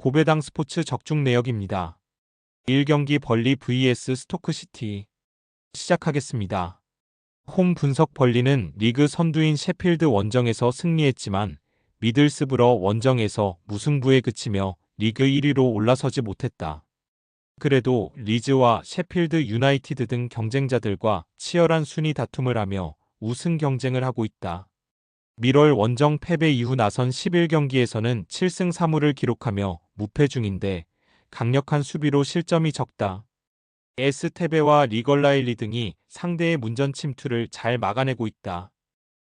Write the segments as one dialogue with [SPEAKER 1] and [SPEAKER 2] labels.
[SPEAKER 1] 고배당 스포츠 적중 내역입니다. 1경기 벌리 vs 스토크시티 시작하겠습니다. 홈 분석 벌리는 리그 선두인 셰필드 원정에서 승리했지만 미들스브러 원정에서 무승부에 그치며 리그 1위로 올라서지 못했다. 그래도 리즈와 셰필드 유나이티드 등 경쟁자들과 치열한 순위 다툼을 하며 우승 경쟁을 하고 있다. 미럴 원정 패배 이후 나선 11경기에서는 7승 3무를 기록하며 무패 중인데 강력한 수비로 실점이 적다. 에스테베와 리걸라일리 등이 상대의 문전 침투를 잘 막아내고 있다.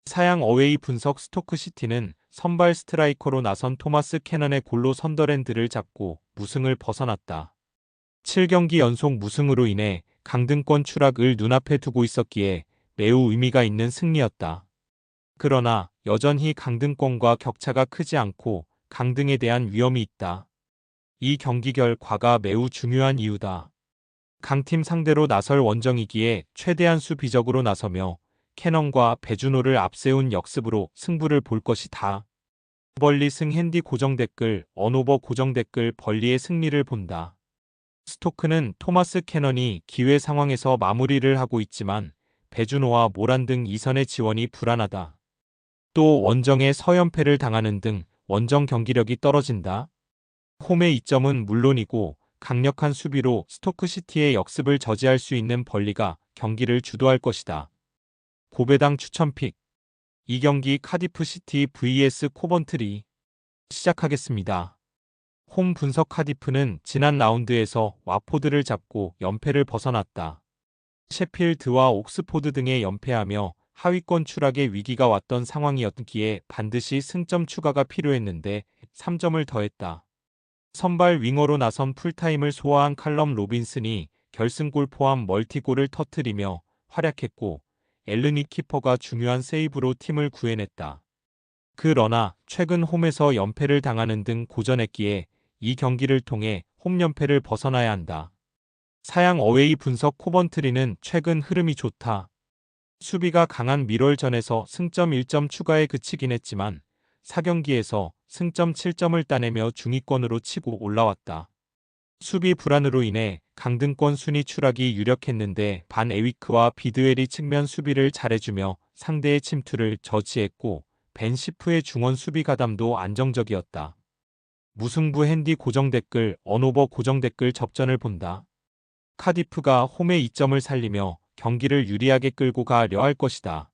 [SPEAKER 1] 사양 어웨이 분석 스토크시티는 선발 스트라이커로 나선 토마스 캐넌의 골로 선더랜드를 잡고 무승을 벗어났다. 7경기 연속 무승으로 인해 강등권 추락을 눈앞에 두고 있었기에 매우 의미가 있는 승리였다. 그러나 여전히 강등권과 격차가 크지 않고 강등에 대한 위험이 있다. 이 경기 결과가 매우 중요한 이유다. 강팀 상대로 나설 원정이기에 최대한 수비적으로 나서며 캐넌과 배준호를 앞세운 역습으로 승부를 볼 것이다. 벌리 승 핸디 고정 댓글, 언오버 고정 댓글 벌리의 승리를 본다. 스토크는 토마스 캐넌이 기회 상황에서 마무리를 하고 있지만 배준호와 모란 등 이선의 지원이 불안하다. 또 원정에 서연패를 당하는 등 원정 경기력이 떨어진다. 홈의 이점은 물론이고 강력한 수비로 스토크시티의 역습을 저지할 수 있는 벌리가 경기를 주도할 것이다. 고배당 추천픽 이 경기 카디프시티 vs 코번트리 시작하겠습니다. 홈 분석 카디프는 지난 라운드에서 와포드를 잡고 연패를 벗어났다. 셰필드와 옥스포드 등에 연패하며 하위권 추락의 위기가 왔던 상황이었기에 반드시 승점 추가가 필요했는데 3점을 더했다. 선발 윙어로 나선 풀타임을 소화한 칼럼 로빈슨이 결승골 포함 멀티골을 터트리며 활약했고 엘르니 키퍼가 중요한 세이브로 팀을 구해냈다. 그러나 최근 홈에서 연패를 당하는 등 고전했기에 이 경기를 통해 홈 연패를 벗어나야 한다. 사양 어웨이 분석 코번트리는 최근 흐름이 좋다. 수비가 강한 미럴전에서 승점 1점 추가에 그치긴 했지만 4경기에서 승점 7점을 따내며 중위권으로 치고 올라왔다. 수비 불안으로 인해 강등권 순위 추락이 유력했는데 반 에위크와 비드웰이 측면 수비를 잘해주며 상대의 침투를 저지했고 벤 시프의 중원 수비 가담도 안정적이었다. 무승부 핸디 고정 댓글, 언오버 고정 댓글 접전을 본다. 카디프가 홈의 이점을 살리며 경기를 유리하게 끌고 가려 할 것이다.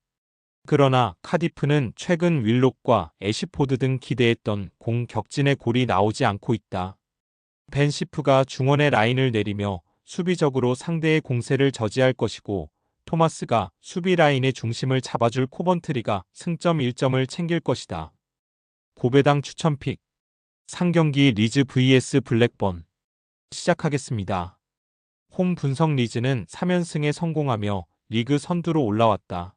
[SPEAKER 1] 그러나 카디프는 최근 윌록과 애시포드 등 기대했던 공 격진의 골이 나오지 않고 있다. 벤시프가 중원의 라인을 내리며 수비적으로 상대의 공세를 저지할 것이고 토마스가 수비 라인의 중심을 잡아줄 코번트리가 승점 1점을 챙길 것이다. 고배당 추천픽 상경기 리즈 vs 블랙번 시작하겠습니다. 홈 분석 리즈는 3연승에 성공하며 리그 선두로 올라왔다.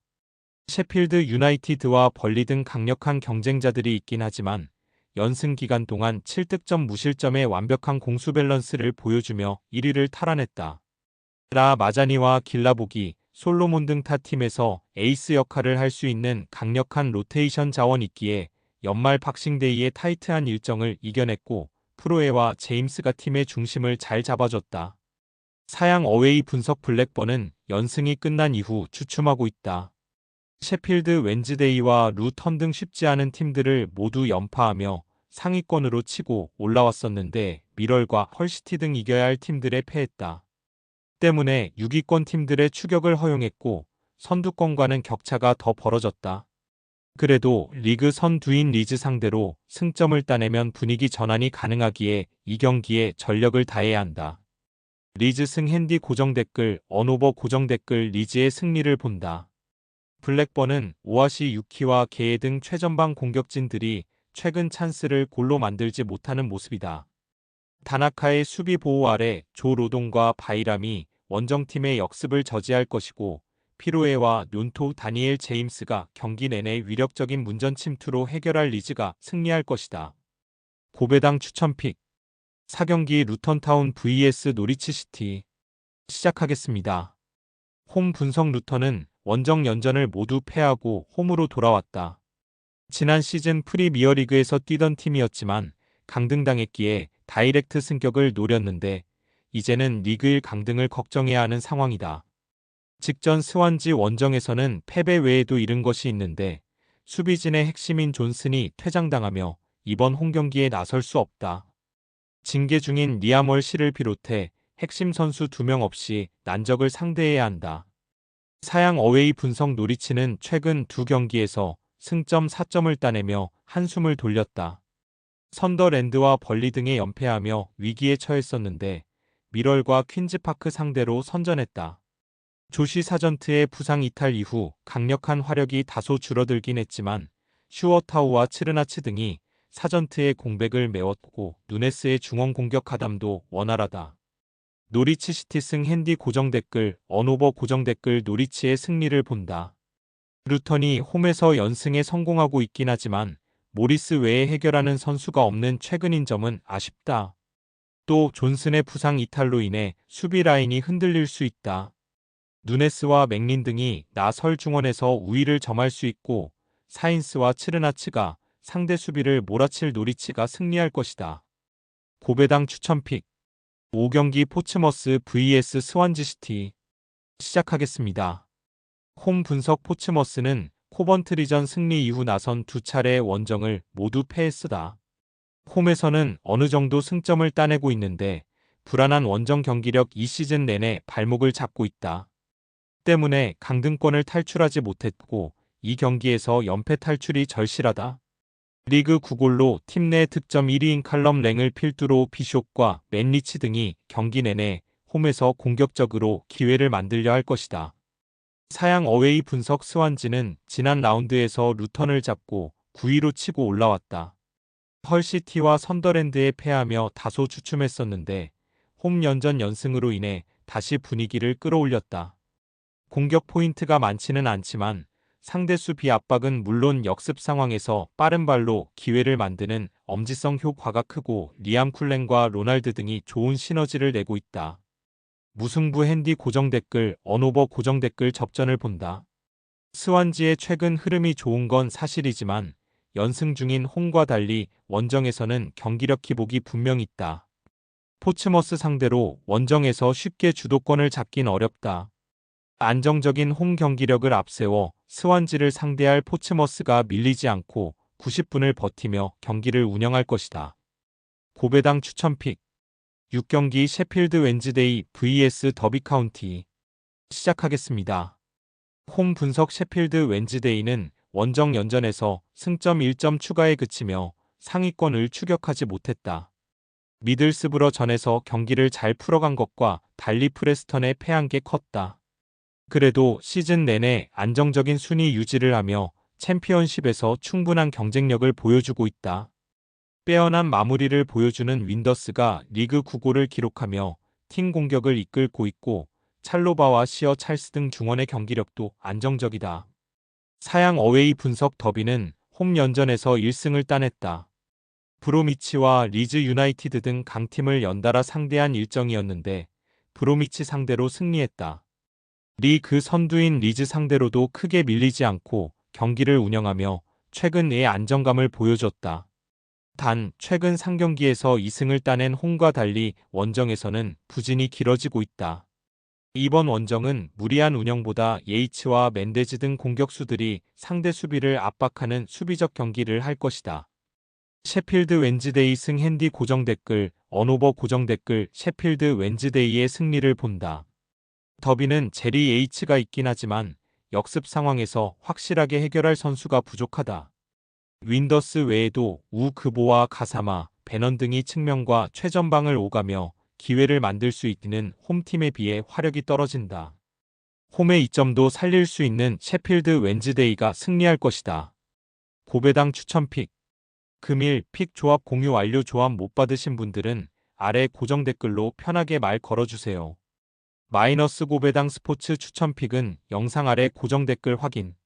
[SPEAKER 1] 셰필드 유나이티드와 벌리 등 강력한 경쟁자들이 있긴 하지만 연승 기간 동안 7득점 무실점의 완벽한 공수 밸런스를 보여주며 1위를 탈환했다. 라 마자니와 길라보기, 솔로몬 등 타 팀에서 에이스 역할을 할 수 있는 강력한 로테이션 자원 있기에 연말 박싱데이의 타이트한 일정을 이겨냈고 프로에와 제임스가 팀의 중심을 잘 잡아줬다. 사양 어웨이 분석 블랙번은 연승이 끝난 이후 주춤하고 있다. 셰필드 웬즈데이와 루턴 등 쉽지 않은 팀들을 모두 연파하며 상위권으로 치고 올라왔었는데 미럴과 헐시티 등 이겨야 할 팀들에 패했다. 때문에 6위권 팀들의 추격을 허용했고 선두권과는 격차가 더 벌어졌다. 그래도 리그 선두인 리즈 상대로 승점을 따내면 분위기 전환이 가능하기에 이 경기에 전력을 다해야 한다. 리즈 승 핸디 고정 댓글, 언오버 고정 댓글 리즈의 승리를 본다. 블랙번은 오아시 유키와 게에 등 최전방 공격진들이 최근 찬스를 골로 만들지 못하는 모습이다. 다나카의 수비 보호 아래 조 로동과 바이람이 원정팀의 역습을 저지할 것이고 피로에와 논토 다니엘 제임스가 경기 내내 위력적인 문전 침투로 해결할 리즈가 승리할 것이다. 고배당 추천픽 4경기 루턴타운 vs 노리치시티 시작하겠습니다. 홈 분석 루턴은 원정 연전을 모두 패하고 홈으로 돌아왔다. 지난 시즌 프리미어리그에서 뛰던 팀이었지만 강등당했기에 다이렉트 승격을 노렸는데 이제는 리그 1 강등을 걱정해야 하는 상황이다. 직전 스완지 원정에서는 패배 외에도 잃은 것이 있는데 수비진의 핵심인 존슨이 퇴장당하며 이번 홈 경기에 나설 수 없다. 징계 중인 리아멀 씨를 비롯해 핵심 선수 2명 없이 난적을 상대해야 한다. 사양 어웨이 분석 노리치는 최근 두 경기에서 승점 4점을 따내며 한숨을 돌렸다. 선더랜드와 벌리 등에 연패하며 위기에 처했었는데 미럴과 퀸즈파크 상대로 선전했다. 조시 사전트의 부상 이탈 이후 강력한 화력이 다소 줄어들긴 했지만 슈어타우와 츠르나츠 등이 사전트의 공백을 메웠고 누네스의 중원 공격 가담도 원활하다. 노리치 시티 승 핸디 고정 댓글 언오버 고정 댓글 노리치의 승리를 본다. 루턴이 홈에서 연승에 성공하고 있긴 하지만 모리스 외에 해결하는 선수가 없는 최근인 점은 아쉽다. 또 존슨의 부상 이탈로 인해 수비 라인이 흔들릴 수 있다. 누네스와 맥린 등이 나설 중원에서 우위를 점할 수 있고 사인스와 츠르나츠가 상대 수비를 몰아칠 노리치가 승리할 것이다. 고배당 추천픽 5경기 포츠머스 vs 스완지시티 시작하겠습니다. 홈 분석 포츠머스는 코번트리전 승리 이후 나선 두 차례 원정을 모두 패했으다. 홈에서는 어느 정도 승점을 따내고 있는데 불안한 원정 경기력 이 시즌 내내 발목을 잡고 있다. 때문에 강등권을 탈출하지 못했고 이 경기에서 연패 탈출이 절실하다. 리그 9골로 팀 내 득점 1위인 칼럼 랭을 필두로 비숍과 맨리치 등이 경기 내내 홈에서 공격적으로 기회를 만들려 할 것이다. 사양 어웨이 분석 스완지는 지난 라운드에서 루턴을 잡고 9위로 치고 올라왔다. 헐시티와 선더랜드에 패하며 다소 주춤했었는데 홈 연전 연승으로 인해 다시 분위기를 끌어올렸다. 공격 포인트가 많지는 않지만 상대 수비 압박은 물론 역습 상황에서 빠른 발로 기회를 만드는 엄지성 효과가 크고 리암 쿨렌과 로날드 등이 좋은 시너지를 내고 있다. 무승부 핸디 고정 댓글, 언오버 고정 댓글 접전을 본다. 스완지의 최근 흐름이 좋은 건 사실이지만 연승 중인 홈과 달리 원정에서는 경기력 기복이 분명 있다. 포츠머스 상대로 원정에서 쉽게 주도권을 잡긴 어렵다. 안정적인 홈 경기력을 앞세워 스완지를 상대할 포츠머스가 밀리지 않고 90분을 버티며 경기를 운영할 것이다. 고배당 추천픽 6경기 셰필드 웬즈데이 vs 더비 카운티 시작하겠습니다. 홈 분석 셰필드 웬즈데이는 원정 연전에서 승점 1점 추가에 그치며 상위권을 추격하지 못했다. 미들스브러 전에서 경기를 잘 풀어간 것과 달리 프레스턴에 패한 게 컸다. 그래도 시즌 내내 안정적인 순위 유지를 하며 챔피언십에서 충분한 경쟁력을 보여주고 있다. 빼어난 마무리를 보여주는 윈더스가 리그 9골을 기록하며 팀 공격을 이끌고 있고 찰로바와 시어 찰스 등 중원의 경기력도 안정적이다. 사양 어웨이 분석 더비는 홈 연전에서 1승을 따냈다. 브로미치와 리즈 유나이티드 등 강팀을 연달아 상대한 일정이었는데 브로미치 상대로 승리했다. 리 그 선두인 리즈 상대로도 크게 밀리지 않고 경기를 운영하며 최근의 안정감을 보여줬다. 단 최근 상경기에서 2승을 따낸 홈과 달리 원정에서는 부진이 길어지고 있다. 이번 원정은 무리한 운영보다 예이츠와 맨데즈 등 공격수들이 상대 수비를 압박하는 수비적 경기를 할 것이다. 셰필드 웬즈데이 승 핸디 고정 댓글, 언오버 고정 댓글, 셰필드 웬즈데이의 승리를 본다. 더비는 제리 예이츠가 있긴 하지만 역습 상황에서 확실하게 해결할 선수가 부족하다. 윈더스 외에도 우크보와 가사마, 베넌 등이 측면과 최전방을 오가며 기회를 만들 수 있는 홈팀에 비해 화력이 떨어진다. 홈의 이점도 살릴 수 있는 셰필드 웬즈데이가 승리할 것이다. 고배당 추천픽 금일 픽 조합 공유 완료 조합 못 받으신 분들은 아래 고정 댓글로 편하게 말 걸어주세요. 마이너스 고배당 스포츠 추천픽은 영상 아래 고정 댓글 확인